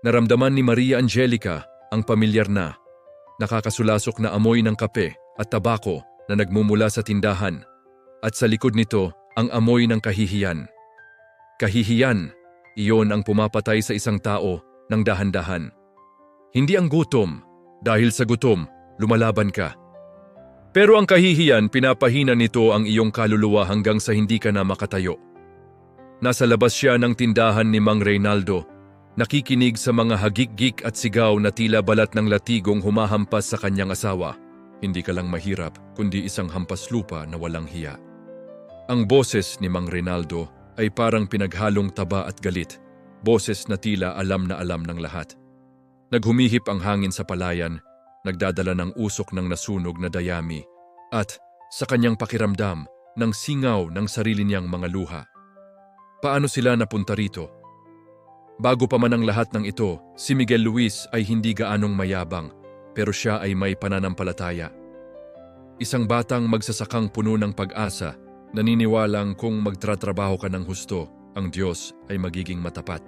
Naramdaman ni Maria Angelica ang pamilyar na, nakakasulasok na amoy ng kape at tabako na nagmumula sa tindahan at sa likod nito ang amoy ng kahihiyan. Kahihiyan, iyon ang pumapatay sa isang tao ng dahan-dahan. Hindi ang gutom, dahil sa gutom, lumalaban ka. Pero ang kahihiyan, pinapahina nito ang iyong kaluluwa hanggang sa hindi ka na makatayo. Nasa labas siya ng tindahan ni Mang Reynaldo, nakikinig sa mga hagik-gik at sigaw na tila balat ng latigong humahampas sa kanyang asawa. Hindi ka lang mahirap, kundi isang hampas lupa na walang hiya. Ang boses ni Mang Reynaldo ay parang pinaghalong taba at galit, boses na tila alam na alam ng lahat. Naghumihip ang hangin sa palayan, nagdadala ng usok ng nasunog na dayami, at sa kanyang pakiramdam ng singaw ng sarili niyang mga luha. Paano sila napunta rito? Bago pa man ang lahat ng ito, si Miguel Luis ay hindi gaanong mayabang, pero siya ay may pananampalataya. Isang batang magsasakang puno ng pag-asa, naniniwalang kung magtratrabaho ka ng husto, ang Diyos ay magiging matapat.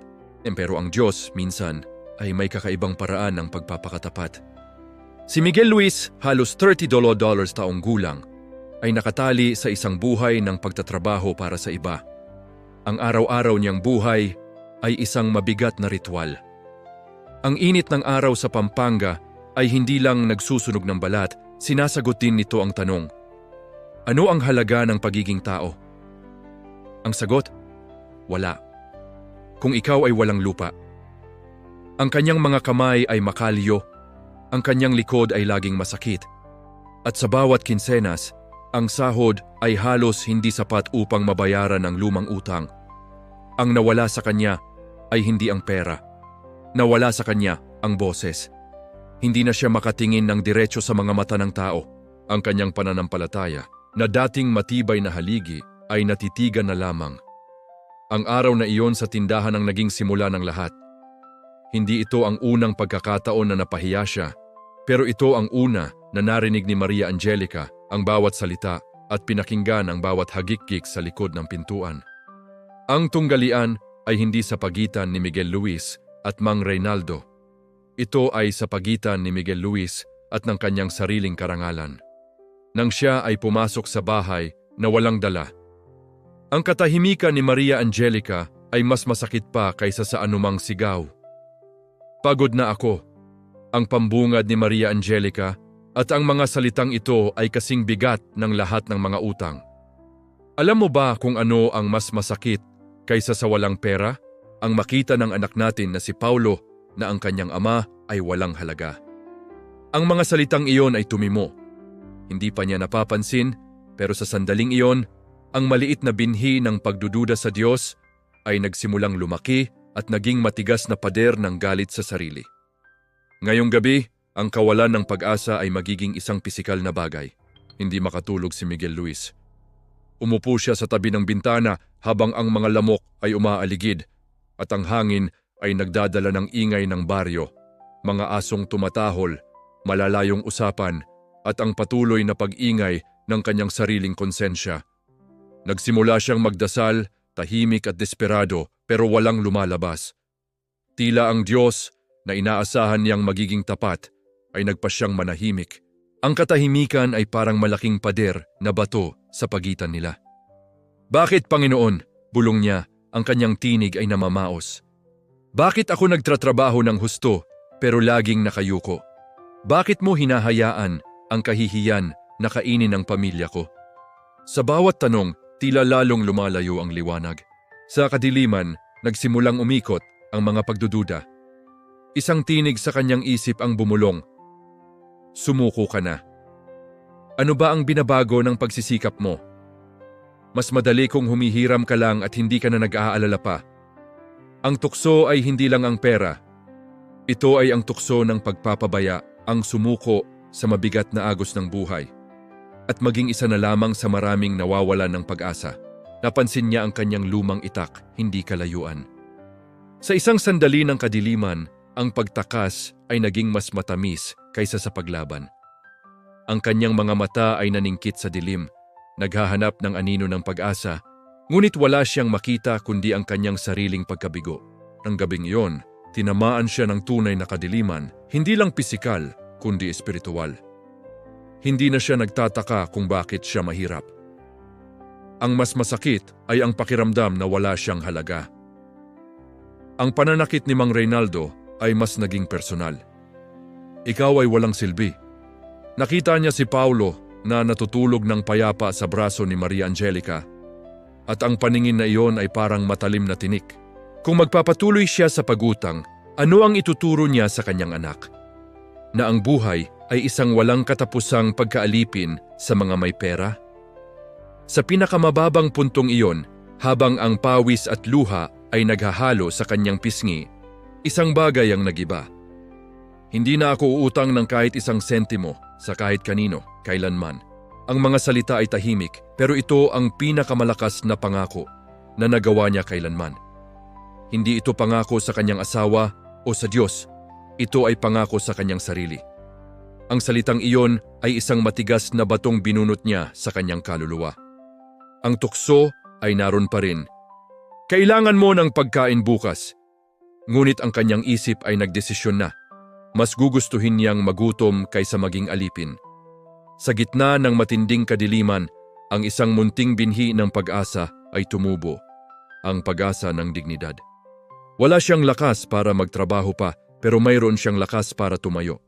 Pero ang Diyos, minsan, ay may kakaibang paraan ng pagpapakatapat. Si Miguel Luis, halos 30 dollars taong gulang, ay nakatali sa isang buhay ng pagtatrabaho para sa iba. Ang araw-araw niyang buhay ay isang mabigat na ritual. Ang init ng araw sa Pampanga ay hindi lang nagsusunog ng balat, sinasagot din nito ang tanong, Ano ang halaga ng pagiging tao? Ang sagot, wala. Kung ikaw ay walang lupa. Ang kanyang mga kamay ay makalyo, ang kanyang likod ay laging masakit. At sa bawat kinsenas, ang sahod ay halos hindi sapat upang mabayaran ang lumang utang. Ang nawala sa kanya ay hindi ang pera. Nawala sa kanya ang boses. Hindi na siya makatingin ng diretso sa mga mata ng tao. Ang kanyang pananampalataya na dating matibay na haligi ay natitigan na lamang. Ang araw na iyon sa tindahan ang naging simula ng lahat. Hindi ito ang unang pagkakataon na napahiya siya, pero ito ang una na narinig ni Maria Angelica ang bawat salita at pinakinggan ang bawat hagik-gik sa likod ng pintuan. Ang tunggalian ay hindi sa pagitan ni Miguel Luis at Mang Reynaldo. Ito ay sa pagitan ni Miguel Luis at ng kanyang sariling karangalan. Nang siya ay pumasok sa bahay na walang dala. Ang katahimikan ni Maria Angelica ay mas masakit pa kaysa sa anumang sigaw. Pagod na ako. Ang pambungad ni Maria Angelica at ang mga salitang ito ay kasing bigat ng lahat ng mga utang. Alam mo ba kung ano ang mas masakit kaysa sa walang pera? Ang makita ng anak natin na si Paulo na ang kanyang ama ay walang halaga. Ang mga salitang iyon ay tumimo. Hindi pa niya napapansin, pero sa sandaling iyon, ang maliit na binhi ng pagdududa sa Diyos ay nagsimulang lumaki at naging matigas na pader ng galit sa sarili. Ngayong gabi, ang kawalan ng pag-asa ay magiging isang pisikal na bagay. Hindi makatulog si Miguel Luis. Umupo siya sa tabi ng bintana habang ang mga lamok ay umaaligid at ang hangin ay nagdadala ng ingay ng baryo, mga asong tumatahol, malalayong usapan at ang patuloy na pag-ingay ng kanyang sariling konsensya. Nagsimula siyang magdasal, tahimik at desperado pero walang lumalabas. Tila ang Diyos na inaasahan niyang magiging tapat ay nagpasyang manahimik. Ang katahimikan ay parang malaking pader na bato sa pagitan nila. Bakit, Panginoon? Bulong niya, ang kanyang tinig ay namamaos. Bakit ako nagtratrabaho ng husto pero laging nakayuko? Bakit mo hinahayaan ang kahihiyan na kainin ng pamilya ko? Sa bawat tanong, tila lalong lumalayo ang liwanag. Sa kadiliman, nagsimulang umikot ang mga pagdududa. Isang tinig sa kanyang isip ang bumulong. Sumuko ka na. Ano ba ang binabago ng pagsisikap mo? Mas madali kung humihiram ka lang at hindi ka na nag-aalala pa. Ang tukso ay hindi lang ang pera. Ito ay ang tukso ng pagpapabaya, ang sumuko sa mabigat na agos ng buhay. At maging isa na lamang sa maraming nawawalan ng pag-asa. Napansin niya ang kanyang lumang itak, hindi kalayuan. Sa isang sandali ng kadiliman, ang pagtakas ay naging mas matamis kaysa sa paglaban. Ang kanyang mga mata ay naningkit sa dilim, naghahanap ng anino ng pag-asa, ngunit wala siyang makita kundi ang kanyang sariling pagkabigo. Nang gabing iyon, tinamaan siya ng tunay na kadiliman, hindi lang pisikal, kundi espiritual. Hindi na siya nagtataka kung bakit siya mahirap. Ang mas masakit ay ang pakiramdam na wala siyang halaga. Ang pananakit ni Mang Reynaldo ay mas naging personal. Ikaw ay walang silbi. Nakita niya si Paulo na natutulog ng payapa sa braso ni Maria Angelica at ang paningin na iyon ay parang matalim na tinik. Kung magpapatuloy siya sa pagutang, ano ang ituturo niya sa kanyang anak? Na ang buhay ay isang walang katapusang pagkaalipin sa mga may pera? Sa pinakamababang puntong iyon, habang ang pawis at luha ay naghahalo sa kanyang pisngi, isang bagay ang nagiba. Hindi na ako uutang ng kahit isang sentimo sa kahit kanino, kailanman. Ang mga salita ay tahimik, pero ito ang pinakamalakas na pangako na nagawa niya kailanman. Hindi ito pangako sa kanyang asawa o sa Diyos. Ito ay pangako sa kanyang sarili. Ang salitang iyon ay isang matigas na batong binunot niya sa kanyang kaluluwa. Ang tukso ay naroon pa rin. Kailangan mo ng pagkain bukas. Ngunit ang kanyang isip ay nagdesisyon na. Mas gugustuhin niyang magutom kaysa maging alipin. Sa gitna ng matinding kadiliman, ang isang munting binhi ng pag-asa ay tumubo. Ang pag-asa ng dignidad. Wala siyang lakas para magtrabaho pa pero mayroon siyang lakas para tumayo.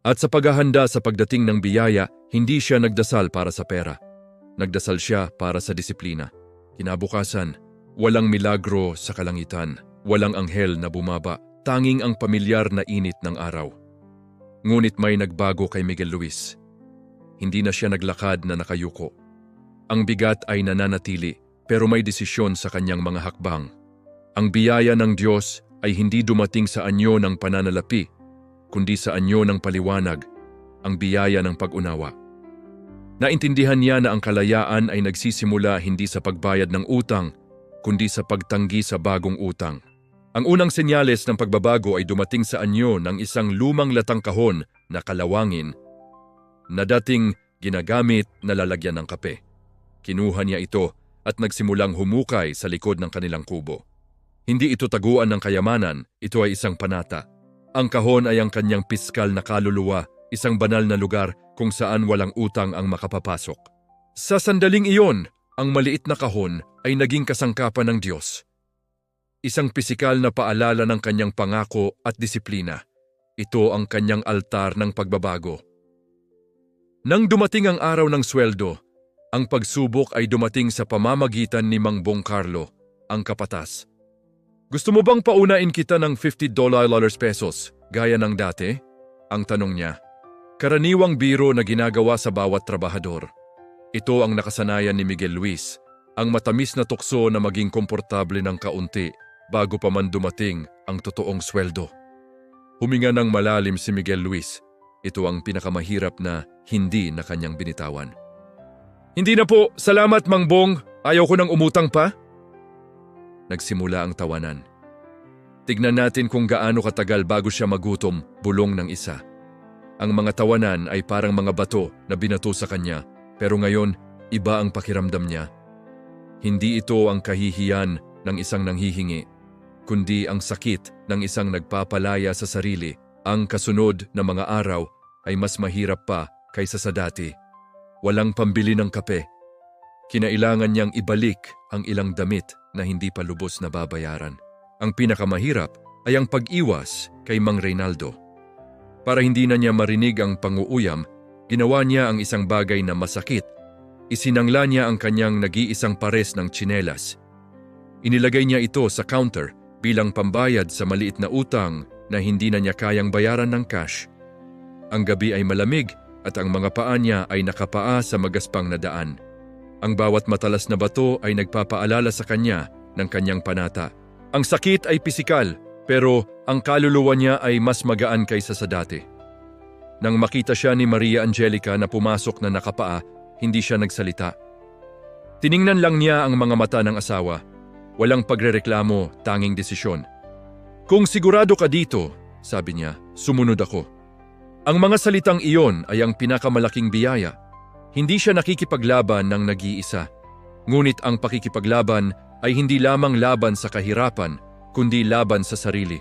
At sa paghahanda sa pagdating ng biyaya, hindi siya nagdasal para sa pera. Nagdasal siya para sa disiplina. Kinabukasan, walang milagro sa kalangitan, walang anghel na bumaba, tanging ang pamilyar na init ng araw. Ngunit may nagbago kay Miguel Luis. Hindi na siya naglakad na nakayuko. Ang bigat ay nananatili pero may desisyon sa kanyang mga hakbang. Ang biyaya ng Diyos ay hindi dumating sa anyo ng pananalapi, kundi sa anyo ng paliwanag, ang biyaya ng pag-unawa. Naintindihan niya na ang kalayaan ay nagsisimula hindi sa pagbayad ng utang, kundi sa pagtanggi sa bagong utang. Ang unang senyales ng pagbabago ay dumating sa anyo ng isang lumang latang kahon na kalawangin na dating ginagamit na lalagyan ng kape. Kinuha niya ito at nagsimulang humukay sa likod ng kanilang kubo. Hindi ito taguan ng kayamanan, ito ay isang panata. Ang kahon ay ang kanyang piskal na kaluluwa, isang banal na lugar kung saan walang utang ang makapapasok. Sa sandaling iyon, ang maliit na kahon ay naging kasangkapan ng Diyos. Isang pisikal na paalala ng kanyang pangako at disiplina. Ito ang kanyang altar ng pagbabago. Nang dumating ang araw ng sweldo, ang pagsubok ay dumating sa pamamagitan ni Mang Bong Carlo, ang kapatas. Gusto mo bang paunain kita ng 50 dollars pesos, gaya ng dati? Ang tanong niya. Karaniwang biro na ginagawa sa bawat trabahador. Ito ang nakasanayan ni Miguel Luis, ang matamis na tukso na maging komportable ng kaunti bago pa man dumating ang totoong sweldo. Huminga ng malalim si Miguel Luis. Ito ang pinakamahirap na hindi na kanyang binitawan. Hindi na po, salamat Mang Bong. Ayaw ko nang umutang pa. Nagsimula ang tawanan. Tignan natin kung gaano katagal bago siya magutom, bulong ng isa. Ang mga tawanan ay parang mga bato na binato sa kanya, pero ngayon, iba ang pakiramdam niya. Hindi ito ang kahihiyan ng isang nanghihingi, kundi ang sakit ng isang nagpapalaya sa sarili. Ang kasunod na mga araw ay mas mahirap pa kaysa sa dati. Walang pambili ng kape. Kinailangan niyang ibalik ang ilang damit na hindi pa lubos na babayaran. Ang pinakamahirap ay ang pag-iwas kay Mang Reynaldo. Para hindi na niya marinig ang panguuyam, ginawa niya ang isang bagay na masakit. Isinangla niya ang kanyang nag-iisang pares ng tsinelas. Inilagay niya ito sa counter bilang pambayad sa maliit na utang na hindi na niya kayang bayaran ng cash. Ang gabi ay malamig at ang mga paa niya ay nakapaa sa magaspang na daan. Ang bawat matalas na bato ay nagpapaalala sa kanya ng kanyang panata. Ang sakit ay pisikal, pero ang kaluluwa niya ay mas magaan kaysa sa dati. Nang makita siya ni Maria Angelica na pumasok na nakapaa, hindi siya nagsalita. Tiningnan lang niya ang mga mata ng asawa. Walang pagrereklamo, tanging desisyon. Kung sigurado ka dito, sabi niya, sumunod ako. Ang mga salitang iyon ay ang pinakamalaking biyaya. Hindi siya nakikipaglaban ng nag-iisa. Ngunit ang pakikipaglaban ay hindi lamang laban sa kahirapan, kundi laban sa sarili.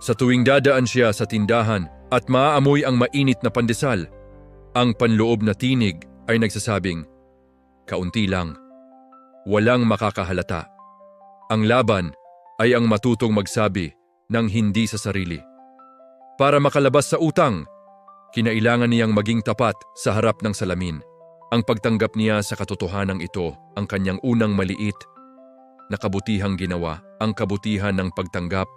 Sa tuwing dadaan siya sa tindahan at maaamoy ang mainit na pandesal, ang panloob na tinig ay nagsasabing, Kaunti lang. Walang makakahalata. Ang laban ay ang matutong magsabi ng hindi sa sarili. Para makalabas sa utang, kinailangan niyang maging tapat sa harap ng salamin. Ang pagtanggap niya sa katotohanan ito ang kanyang unang maliit na kabutihang ginawa, ang kabutihan ng pagtanggap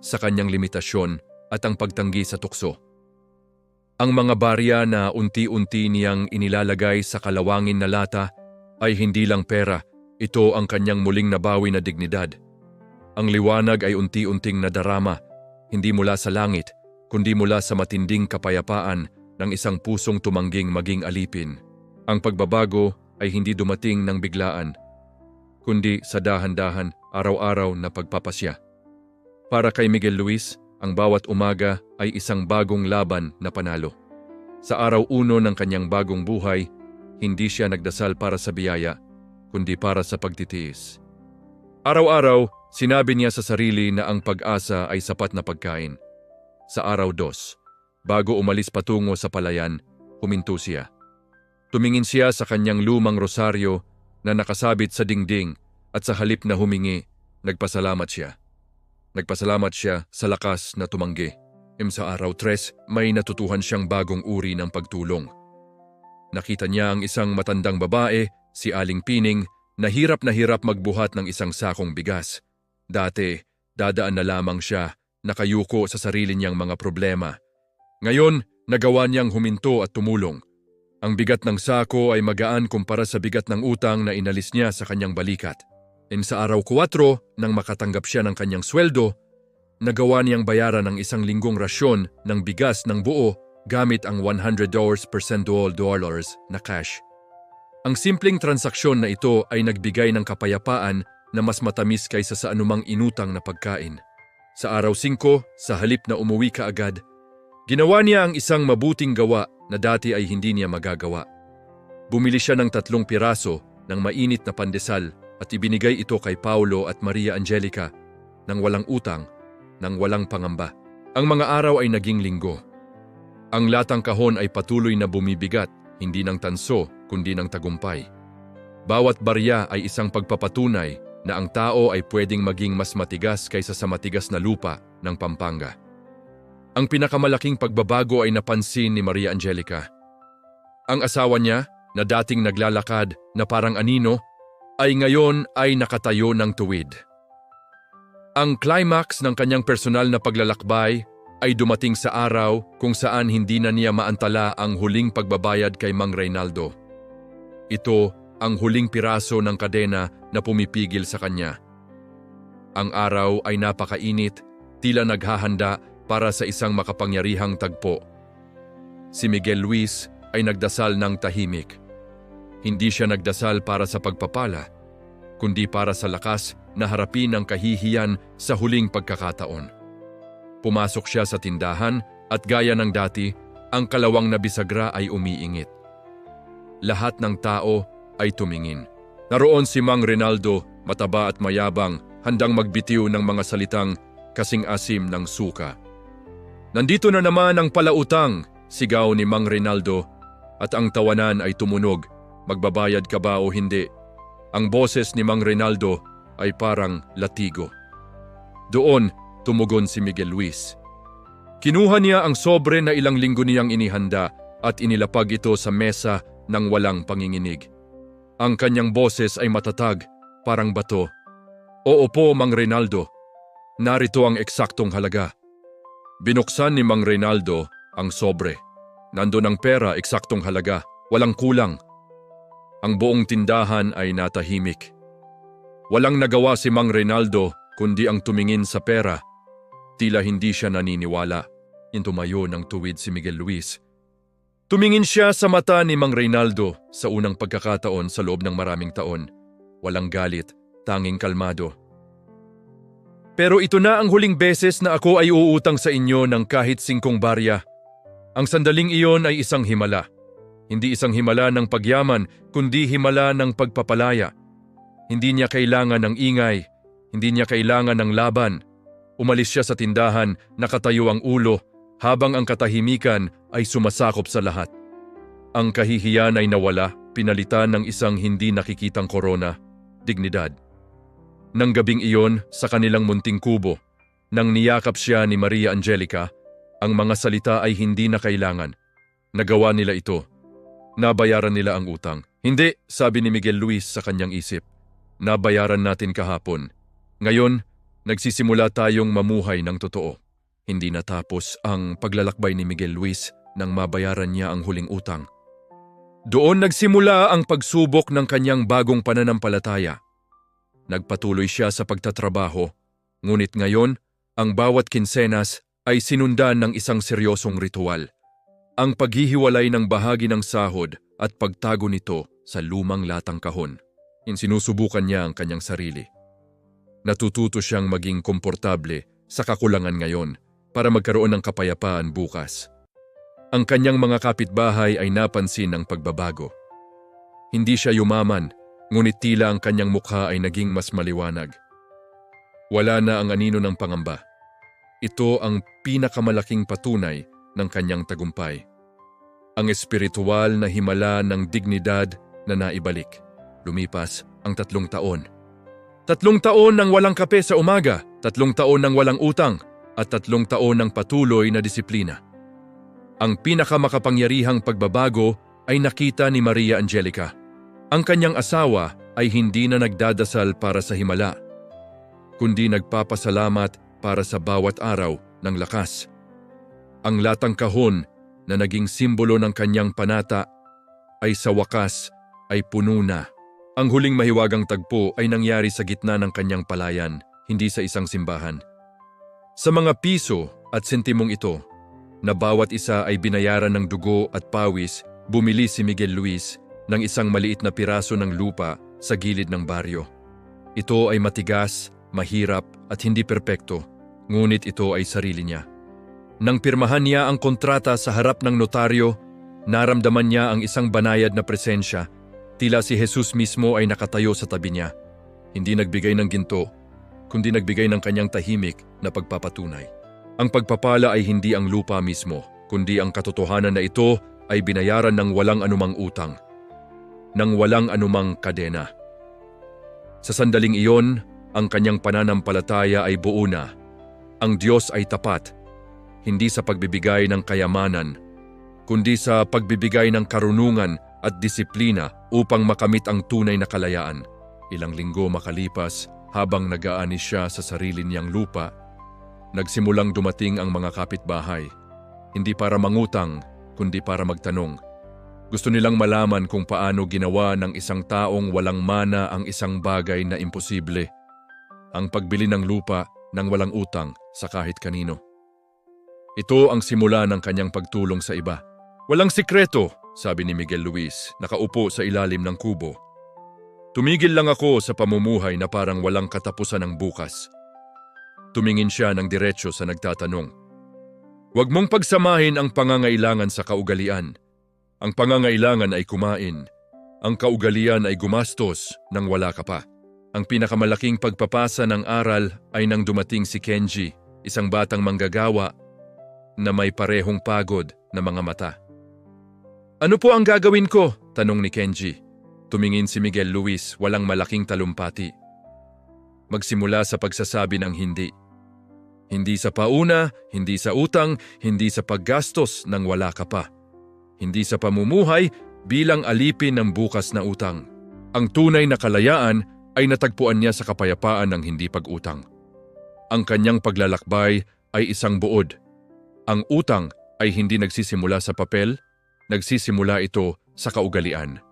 sa kanyang limitasyon at ang pagtanggi sa tukso. Ang mga barya na unti-unti niyang inilalagay sa kalawangin na lata ay hindi lang pera, ito ang kanyang muling nabawi na dignidad. Ang liwanag ay unti-unting nadarama, hindi mula sa langit, kundi mula sa matinding kapayapaan ng isang pusong tumangging maging alipin. Ang pagbabago ay hindi dumating ng biglaan, kundi sa dahan-dahan, araw-araw na pagpapasya. Para kay Miguel Luis, ang bawat umaga ay isang bagong laban na panalo. Sa araw uno ng kanyang bagong buhay, hindi siya nagdasal para sa biyaya, kundi para sa pagtitiis. Araw-araw, sinabi niya sa sarili na ang pag-asa ay sapat na pagkain. Sa araw dos, bago umalis patungo sa palayan, huminto siya. Tumingin siya sa kanyang lumang rosaryo na nakasabit sa dingding at sa halip na humingi, nagpasalamat siya. Nagpasalamat siya sa lakas na tumanggi. Im sa araw tres, may natutuhan siyang bagong uri ng pagtulong. Nakita niya ang isang matandang babae, si Aling Pining, na hirap na hirap magbuhat ng isang sakong bigas. Dati, dadaan na lamang siya, nakayuko sa sarili niyang mga problema. Ngayon, nagawa niyang huminto at tumulong. Ang bigat ng sako ay magaan kumpara sa bigat ng utang na inalis niya sa kanyang balikat. And sa araw 4, nang makatanggap siya ng kanyang sweldo, nagawa niyang bayaran ng isang linggong rasyon ng bigas ng buo gamit ang $100 per centual dollars na cash. Ang simpleng transaksyon na ito ay nagbigay ng kapayapaan na mas matamis kaysa sa anumang inutang na pagkain. Sa araw 5, sa halip na umuwi ka agad, ginawa niya ang isang mabuting gawa na dati ay hindi niya magagawa. Bumili siya ng tatlong piraso ng mainit na pandesal at ibinigay ito kay Paulo at Maria Angelica nang walang utang, nang walang pangamba. Ang mga araw ay naging linggo. Ang latang kahon ay patuloy na bumibigat, hindi ng tanso kundi ng tagumpay. Bawat barya ay isang pagpapatunay na ang tao ay pwedeng maging mas matigas kaysa sa matigas na lupa ng Pampanga. Ang pinakamalaking pagbabago ay napansin ni Maria Angelica. Ang asawa niya, na dating naglalakad na parang anino, ay ngayon ay nakatayo ng tuwid. Ang climax ng kanyang personal na paglalakbay ay dumating sa araw kung saan hindi na niya maantala ang huling pagbabayad kay Mang Reynaldo. Ito ang huling piraso ng kadena na pumipigil sa kanya. Ang araw ay napakainit, tila naghahanda para sa isang makapangyarihang tagpo. Si Miguel Luis ay nagdasal ng tahimik. Hindi siya nagdasal para sa pagpapala, kundi para sa lakas na harapin ang kahihiyan sa huling pagkakataon. Pumasok siya sa tindahan at gaya ng dati, ang kalawang na bisagra ay umiingit. Lahat ng tao ay tumingin. Naroon si Mang Rinaldo, mataba at mayabang, handang magbitiw ng mga salitang kasing asim ng suka. Nandito na naman ang palautang, sigaw ni Mang Rinaldo, at ang tawanan ay tumunog, magbabayad ka ba o hindi. Ang boses ni Mang Rinaldo ay parang latigo. Doon, tumugon si Miguel Luis. Kinuha niya ang sobre na ilang linggo niyang inihanda at inilapag ito sa mesa ng walang panginginig. Ang kanyang boses ay matatag, parang bato. Oo po, Mang Reynaldo. Narito ang eksaktong halaga. Binuksan ni Mang Reynaldo ang sobre. Nandun ang pera, eksaktong halaga, walang kulang. Ang buong tindahan ay natahimik. Walang nagawa si Mang Reynaldo kundi ang tumingin sa pera. Tila hindi siya naniniwala. Intumayo ng tuwid si Miguel Luis. Tumingin siya sa mata ni Mang Reynaldo sa unang pagkakataon sa loob ng maraming taon. Walang galit, tanging kalmado. Pero ito na ang huling beses na ako ay uutang sa inyo ng kahit singkong barya. Ang sandaling iyon ay isang himala. Hindi isang himala ng pagyaman, kundi himala ng pagpapalaya. Hindi niya kailangan ng ingay, hindi niya kailangan ng laban. Umalis siya sa tindahan, nakatayo ang ulo, habang ang katahimikan ay sumasakop sa lahat. Ang kahihiyan ay nawala, pinalitan ng isang hindi nakikitang korona, dignidad. Nang gabing iyon, sa kanilang munting kubo, nang niyakap siya ni Maria Angelica, ang mga salita ay hindi na kailangan. Nagawa nila ito. Nabayaran nila ang utang. Hindi, sabi ni Miguel Luis sa kanyang isip. Nabayaran natin kahapon. Ngayon, nagsisimula tayong mamuhay ng totoo. Hindi natapos ang paglalakbay ni Miguel Luis nang mabayaran niya ang huling utang. Doon nagsimula ang pagsubok ng kanyang bagong pananampalataya. Nagpatuloy siya sa pagtatrabaho, ngunit ngayon, ang bawat kinsenas ay sinundan ng isang seryosong ritual. Ang paghihiwalay ng bahagi ng sahod at pagtago nito sa lumang latang kahon. Insinusubukan niya ang kanyang sarili. Natututo siyang maging komportable sa kakulangan ngayon para magkaroon ng kapayapaan bukas. Ang kanyang mga kapitbahay ay napansin ng pagbabago. Hindi siya yumaman, ngunit tila ang kanyang mukha ay naging mas maliwanag. Wala na ang anino ng pangamba. Ito ang pinakamalaking patunay ng kanyang tagumpay. Ang espiritual na himala ng dignidad na naibalik. Lumipas ang tatlong taon. Tatlong taon ng walang kape sa umaga, tatlong taon ng walang utang, at tatlong taon ng patuloy na disiplina. Ang pinakamakapangyarihang pagbabago ay nakita ni Maria Angelica. Ang kanyang asawa ay hindi na nagdadasal para sa himala, kundi nagpapasalamat para sa bawat araw ng lakas. Ang latang kahon na naging simbolo ng kanyang panata ay sa wakas ay puno na. Ang huling mahiwagang tagpo ay nangyari sa gitna ng kanyang palayan, hindi sa isang simbahan. Sa mga piso at sentimong ito, na bawat isa ay binayaran ng dugo at pawis, bumili si Miguel Luis ng isang maliit na piraso ng lupa sa gilid ng baryo. Ito ay matigas, mahirap at hindi perpekto, ngunit ito ay sarili niya. Nang pirmahan niya ang kontrata sa harap ng notaryo, naramdaman niya ang isang banayad na presensya, tila si Jesus mismo ay nakatayo sa tabi niya. Hindi nagbigay ng ginto, kundi nagbigay ng kanyang tahimik na pagpapatunay. Ang pagpapala ay hindi ang lupa mismo, kundi ang katotohanan na ito ay binayaran ng walang anumang utang, ng walang anumang kadena. Sa sandaling iyon, ang kanyang pananampalataya ay buo na. Ang Diyos ay tapat, hindi sa pagbibigay ng kayamanan, kundi sa pagbibigay ng karunungan at disiplina upang makamit ang tunay na kalayaan. Ilang linggo makalipas habang nag-aani siya sa sarili niyang lupa, nagsimulang dumating ang mga kapitbahay. Hindi para mangutang, kundi para magtanong. Gusto nilang malaman kung paano ginawa ng isang taong walang mana ang isang bagay na imposible. Ang pagbili ng lupa ng walang utang sa kahit kanino. Ito ang simula ng kanyang pagtulong sa iba. Walang sikreto, sabi ni Miguel Luis, nakaupo sa ilalim ng kubo. Tumigil lang ako sa pamumuhay na parang walang katapusan ng bukas. Tumingin siya ng diretsyo sa nagtatanong. Huwag mong pagsamahin ang pangangailangan sa kaugalian. Ang pangangailangan ay kumain. Ang kaugalian ay gumastos nang wala ka pa. Ang pinakamalaking pagpapasa ng aral ay nang dumating si Kenji, isang batang manggagawa na may parehong pagod na mga mata. Ano po ang gagawin ko? Tanong ni Kenji. Tumingin si Miguel Luis, walang malaking talumpati. Magsimula sa pagsasabi ng hindi. Hindi sa pauna, hindi sa utang, hindi sa paggastos nang wala ka pa. Hindi sa pamumuhay bilang alipin ng bukas na utang. Ang tunay na kalayaan ay natagpuan niya sa kapayapaan ng hindi pag-utang. Ang kanyang paglalakbay ay isang buod. Ang utang ay hindi nagsisimula sa papel, nagsisimula ito sa kaugalian.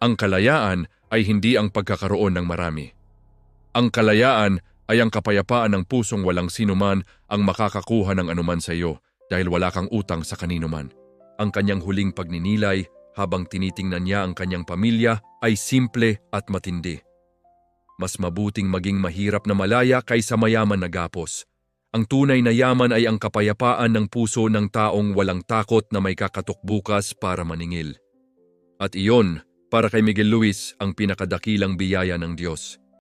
Ang kalayaan ay hindi ang pagkakaroon ng marami. Ang kalayaan ay ang kapayapaan ng pusong walang sinuman ang makakakuha ng anuman sa iyo dahil wala kang utang sa kanino man. Ang kanyang huling pagninilay habang tinitingnan niya ang kanyang pamilya ay simple at matindi. Mas mabuting maging mahirap na malaya kaysa mayaman na gapos. Ang tunay na yaman ay ang kapayapaan ng puso ng taong walang takot na may kakatok bukas para maningil. At iyon, para kay Miguel Luis, ang pinakadakilang biyaya ng Diyos.